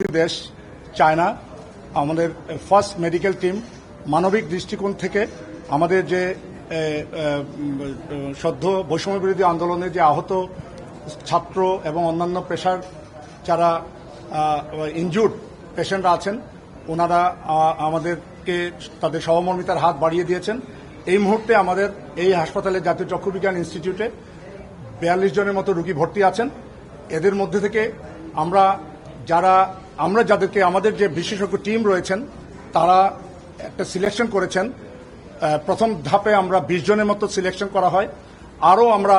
দেশ, চায়না, আমাদের first medical team মানবিক দৃষ্টিকোণ থেকে আমাদের যে সদ্য বৈষম্য বিরোধী আন্দোলনে যে আহত ছাত্র এবং অন্যান্য পেশার যারা ইনজুর্ড পেশেন্টরা আছেন, ওনারা আমাদেরকে তাদের সহমর্মিতার হাত বাড়িয়ে দিয়েছেন। এই মুহূর্তে আমাদের এই হাসপাতালে জাতীয় চক্ষু বিজ্ঞান ইনস্টিটিউটে বিয়াল্লিশ জনের মতো রুগী ভর্তি আছেন। এদের মধ্যে থেকে আমরা যারা, আমরা যাদেরকে, আমাদের যে বিশেষজ্ঞ টিম রয়েছেন, তারা একটা সিলেকশন করেছেন। প্রথম ধাপে আমরা বিশ জনের মতো সিলেকশন করা হয়। আরও আমরা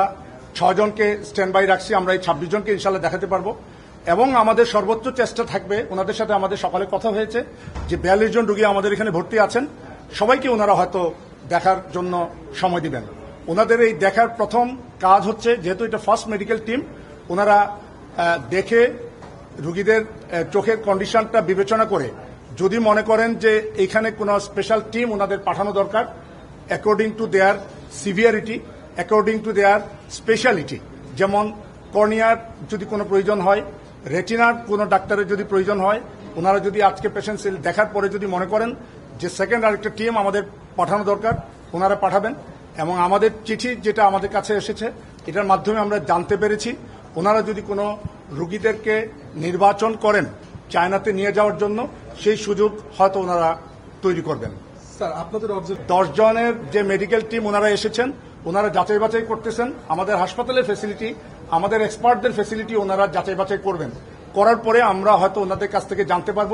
ছজনকে স্ট্যান্ড বাই রাখছি, আমরা এই ছাব্বিশ জনকে ইনশাল্লাহ দেখাতে পারব। এবং আমাদের সর্বোচ্চ চেষ্টা থাকবে, ওনাদের সাথে আমাদের সকালে কথা হয়েছে যে বিয়াল্লিশ জন রুগী আমাদের এখানে ভর্তি আছেন, সবাইকে ওনারা হয়তো দেখার জন্য সময় দিবেন। ওনাদের এই দেখার প্রথম কাজ হচ্ছে, যেহেতু এটা ফার্স্ট মেডিকেল টিম ওনারা দেখে রুগীদের চোখের কন্ডিশনটা বিবেচনা করে যদি মনে করেন যে এখানে কোনো স্পেশাল টিম ওনাদের পাঠানো দরকার according to their severity according to their speciality যেমন কর্নিয়ার যদি কোনো প্রয়োজন হয় রেটিনার কোনো ডাক্তারের যদি প্রয়োজন হয়, ওনারা যদি আজকে পেশেন্ট সেল দেখার পরে যদি মনে করেন যে সেকেন্ড আরেকটা টিম আমাদের পাঠানো দরকার, ওনারা পাঠাবেন এবং আমাদের চিঠি যেটা আমাদের কাছে এসেছে, এটার মাধ্যমে আমরা জানতে পেরেছি, ওনারা যদি কোনো রুগীদেরকে নির্বাচন করেন চায়নাতে নিয়ে যাওয়ার জন্য সেই সুযোগ হয়তো ওনারা তৈরি করবেন। স্যার আপনাদের দশ জনের যে মেডিকেল টিম ওনারা এসেছেন ওনারা যাচাই বাছাই করতেছেন। আমাদের হাসপাতালের ফেসিলিটি আমাদের এক্সপার্টদের ফেসিলিটি ওনারা যাচাই বাছাই করবেন। করার পরে আমরা হয়তো ওনাদের কাছ থেকে জানতে পারব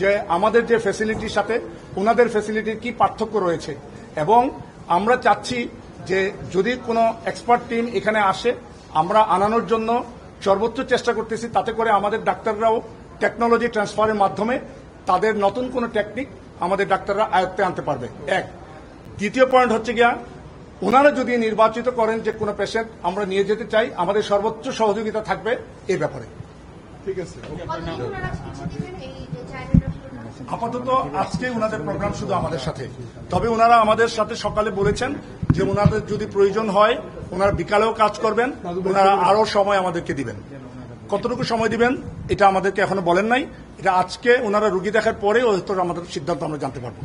যে আমাদের যে ফেসিলিটির সাথে ওনাদের ফেসিলিটির কি পার্থক্য রয়েছে। এবং আমরা চাচ্ছি যে যদি কোনো এক্সপার্ট টিম এখানে আসে আমরা আনানোর জন্য সর্বোচ্চ চেষ্টা করতেছি তাতে করে আমাদের ডাক্তাররাও টেকনোলজি ট্রান্সফারের মাধ্যমে তাদের নতুন কোনো টেকনিক আমাদের ডাক্তাররা আয়ত্তে আনতে পারবে। এক। দ্বিতীয় পয়েন্ট হচ্ছে গিয়া ওনারা যদি নির্বাচিত করেন যে কোনো পেশেন্ট আমরা নিয়ে যেতে চাই আমাদের সর্বোচ্চ সহযোগিতা থাকবে এই ব্যাপারে। ঠিক আছে? আপাতত আজকে ওনাদের প্রোগ্রাম শুধু আমাদের সাথে। তবে ওনারা আমাদের সাথে সকালে বলেছেন যে ওনাদের যদি প্রয়োজন হয় ওনারা বিকালেও কাজ করবেন ওনারা আরও সময় আমাদেরকে দিবেন। কতটুকু সময় দিবেন এটা আমাদেরকে এখনও বলেন নাই। এটা আজকে ওনারা রুগী দেখার পরে হয়তো আমাদের সিদ্ধান্ত আমরা জানতে পারব।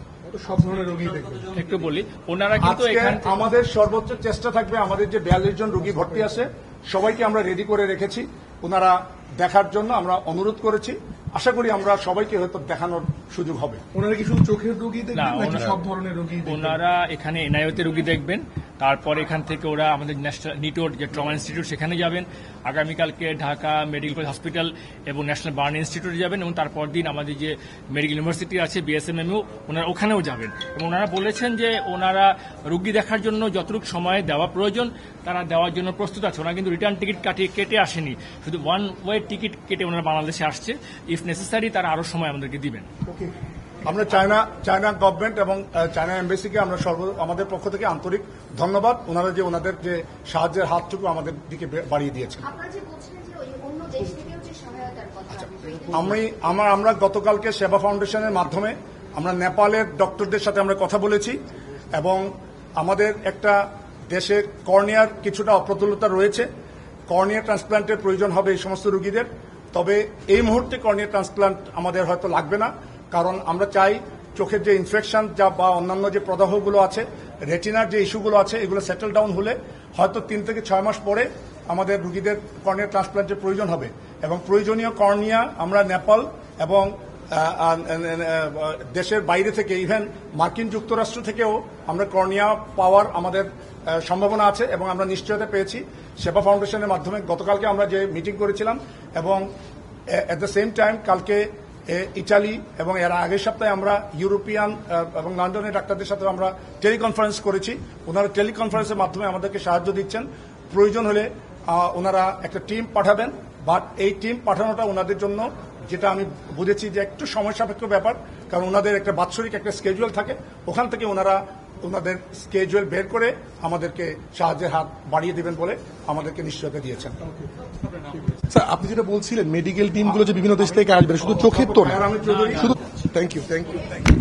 সব ধরনের রোগী দেখবেন একটু বলি ওনারা কিন্তু আমাদের সর্বোচ্চ চেষ্টা থাকবে আমাদের যে বিয়াল্লিশ জন রুগী ভর্তি আছে সবাইকে আমরা রেডি করে রেখেছি। ওনারা দেখার জন্য আমরা অনুরোধ করেছি। আশা করি আমরা সবাইকে হয়তো দেখানোর সুযোগ হবে। ওনারা কি শুধু চোখের রোগী দেখবেন নাকি সব ধরনের রোগী ওনারা এখানে এনআইওতে রুগী দেখবেন। তারপর এখান থেকে ওরা আমাদের ন্যাশনাল নিটোর যে ট্রমা ইনস্টিটিউট, সেখানে যাবেন। আগামীকালকে ঢাকা মেডিকেল কলেজ হসপিটাল এবং ন্যাশনাল বার্ন ইনস্টিটিউটে যাবেন এবং তারপর দিন আমাদের যে মেডিকেল ইউনিভার্সিটি আছে বিএসএমএমও ওনারা ওখানেও যাবেন। এবং ওনারা বলেছেন যে ওনারা রুগী দেখার জন্য যতটুকু সময় দেওয়া প্রয়োজন, তারা দেওয়ার জন্য প্রস্তুত আছে। ওনারা কিন্তু রিটার্ন টিকিট কাটিয়ে কেটে আসেনি। শুধু ওয়ান ওয়ে টিকিট কেটে ওনারা বাংলাদেশে আসছে। ইফ নেসেসারি, তারা আরও সময় আমাদেরকে দিবেন। আমরা চায়না চায়না গভর্নমেন্ট এবং চায়না এম্বাসিকে আমরা সর্ব আমাদের পক্ষ থেকে আন্তরিক ধন্যবাদ। ওনারা যে ওনাদের যে সাহায্যের হাতটুকু আমাদের দিকে বাড়িয়ে দিয়েছেন। কথা আমি আমার আমরা গতকালকে সেবা ফাউন্ডেশনের মাধ্যমে আমরা নেপালের ডক্টরদের সাথে আমরা কথা বলেছি এবং আমাদের একটা দেশে কর্নিয়ার কিছুটা অপ্রতুলতা রয়েছে। কর্নিয়া ট্রান্সপ্লান্টের প্রয়োজন হবে এই সমস্ত রোগীদের। তবে এই মুহূর্তে কর্নিয়া ট্রান্সপ্লান্ট আমাদের হয়তো লাগবে না। কারণ আমরা চাই চোখের যে ইনফেকশন যা বা অন্যান্য যে প্রদাহগুলো আছে রেটিনার যে ইস্যুগুলো আছে, এগুলো সেটেল ডাউন হলে হয়তো তিন থেকে ছয় মাস পরে আমাদের রুগীদের কর্নিয়া ট্রান্সপ্লান্টের প্রয়োজন হবে। এবং প্রয়োজনীয় কর্নিয়া আমরা নেপাল এবং দেশের বাইরে থেকে ইভেন মার্কিন যুক্তরাষ্ট্র থেকেও আমরা কর্নিয়া পাওয়ার আমাদের সম্ভাবনা আছে এবং আমরা নিশ্চয়তা পেয়েছি। সেবা ফাউন্ডেশনের মাধ্যমে গতকালকে আমরা যে মিটিং করেছিলাম এবং এট দ্য সেম টাইম কালকে ইটালি এবং এর আগের সপ্তাহে আমরা ইউরোপিয়ান এবং লন্ডনের ডাক্তারদের সাথে আমরা টেলিকনফারেন্স করেছি। ওনারা টেলিকনফারেন্সের মাধ্যমে আমাদেরকে সাহায্য দিচ্ছেন। প্রয়োজন হলে ওনারা একটা টিম পাঠাবেন, বাট এই টিম পাঠানোটা ওনাদের জন্য, যেটা আমি বুঝেছি যে একটু সময় সাপেক্ষ ব্যাপার, কারণ ওনাদের একটা বাৎসরিক একটা স্কেজুয়াল থাকে। ওখান থেকে ওনারা ওনাদের স্কেজুয়েল বের করে আমাদেরকে সাহায্যের হাত বাড়িয়ে দেবেন বলে আমাদেরকে নিশ্চয়তা দিয়েছেন। স্যার আপনি যেটা বলছিলেন মেডিকেল টিমগুলো যে বিভিন্ন দেশ থেকে আসবে শুধু চোখের তো হ্যাঁ, শুধু thank you thank you thank you